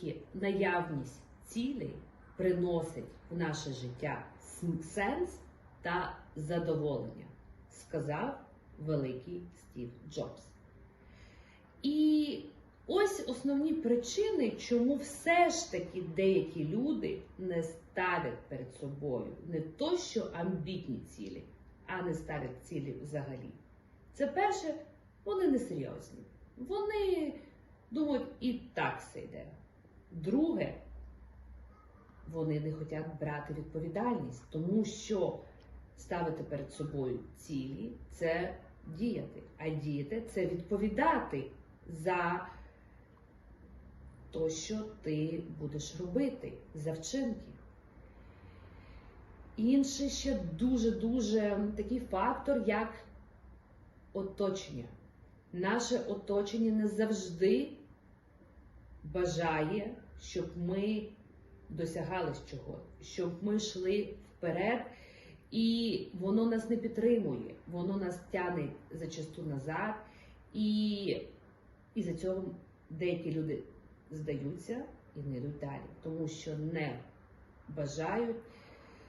тільки наявність цілей приносить в наше життя сенс та задоволення, сказав великий Стів Джобс. І ось основні причини, чому все ж таки деякі люди не ставлять перед собою не то, що амбітні цілі, а не ставлять цілі взагалі. Це перше, вони несерйозні. Вони думають, і так все йде. Друге, вони не хочуть брати відповідальність, тому що ставити перед собою цілі це діяти. А діяти це відповідати за те, що ти будеш робити, за вчинки. Інший ще дуже-дуже такий фактор, як оточення. Наше оточення не завжди бажає, щоб ми досягали чогось, щоб ми йшли вперед, і воно нас не підтримує, воно нас тягне зачасту назад, і, і за цього деякі люди здаються і не йдуть далі, тому що не бажають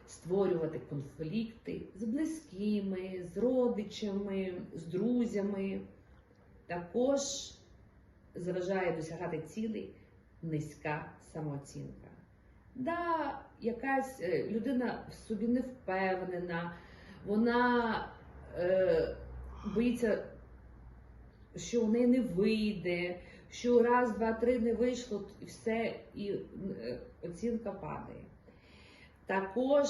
створювати конфлікти з близькими, з родичами, з друзями. Також заважає досягати цілей низька самооцінка. Да, якась е, людина в собі не впевнена, вона е, боїться, що у неї не вийде, що раз, два, три не вийшло, і все, і е, оцінка падає. Також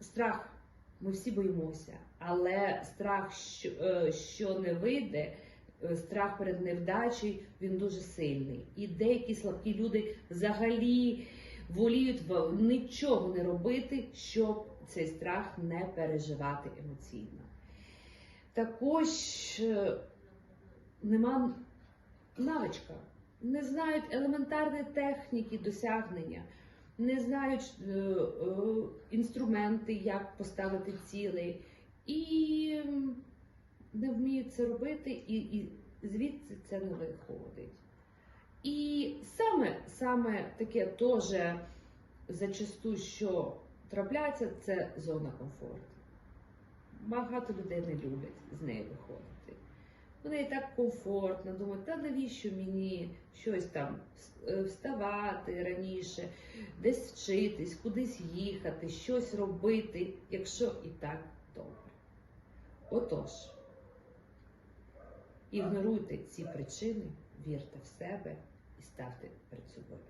страх, ми всі боїмося, але страх, що, е, що не вийде, страх перед невдачею, він дуже сильний. І деякі слабкі люди взагалі воліють нічого не робити, щоб цей страх не переживати емоційно. Також е, нема навичка, не знають елементарні техніки досягнення, не знають е, е, інструменти, як поставити цілей, і не вміють це робити, і, і звідси це не виходить. І саме, саме таке теж зачасту, що трапляється, це зона комфорту. Багато людей не люблять з неї виходити. Вони і так комфортно, думають, та навіщо мені щось там е, вставати раніше, десь вчитись, кудись їхати, щось робити, якщо і так добре. Отож, ігноруйте ці причини, вірте в себе і ставте перед собою.